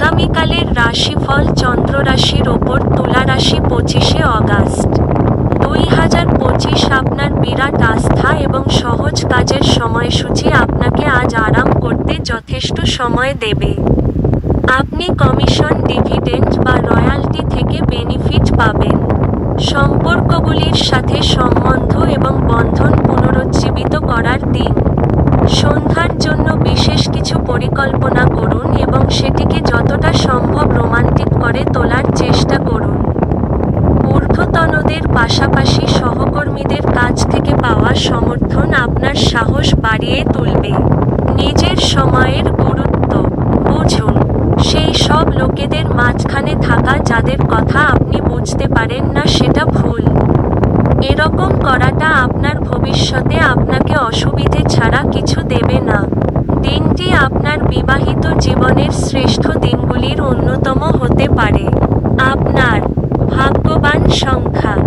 আগামীকালের রাশিফল চন্দ্র রাশির ওপর তুলা রাশি পঁচিশে অগাস্ট। দুই হাজার পঁচিশ আপনার বিরাট আস্থা এবং সহজ কাজের সময়সূচি আপনাকে আজ আরাম করতে যথেষ্ট সময় দেবে। আপনি কমিশন ডিভিডেন্ড বা রয়্যালটি থেকে বেনিফিট পাবেন। সম্পর্কগুলির সাথে সম্বন্ধ এবং বন্ধন পুনরুজ্জীবিত করার দিন। সন্ধ্যার জন্য বিশেষ কিছু পরিকল্পনা যতটা সম্ভব রোমান্টিক করে তোলার চেষ্টা করুন। ঊর্ধ্বতনদের পাশাপাশি সহকর্মীদের কাছ থেকে পাওয়া সমর্থন আপনার সাহস বাড়িয়ে তুলবে। নিজের সময়ের গুরুত্ব, বুঝুন, সেই সব লোকেদের মাঝখানে থাকা যাদের কথা আপনি বুঝতে পারেন না সেটা ভুল। এরকম করাটা আপনার ভবিষ্যতে আপনাকে অসুবিধে শ্রেষ্ঠ দিনগুলির অন্যতম হতে পারে। আপনার ভাগ্যবান সংখ্যা।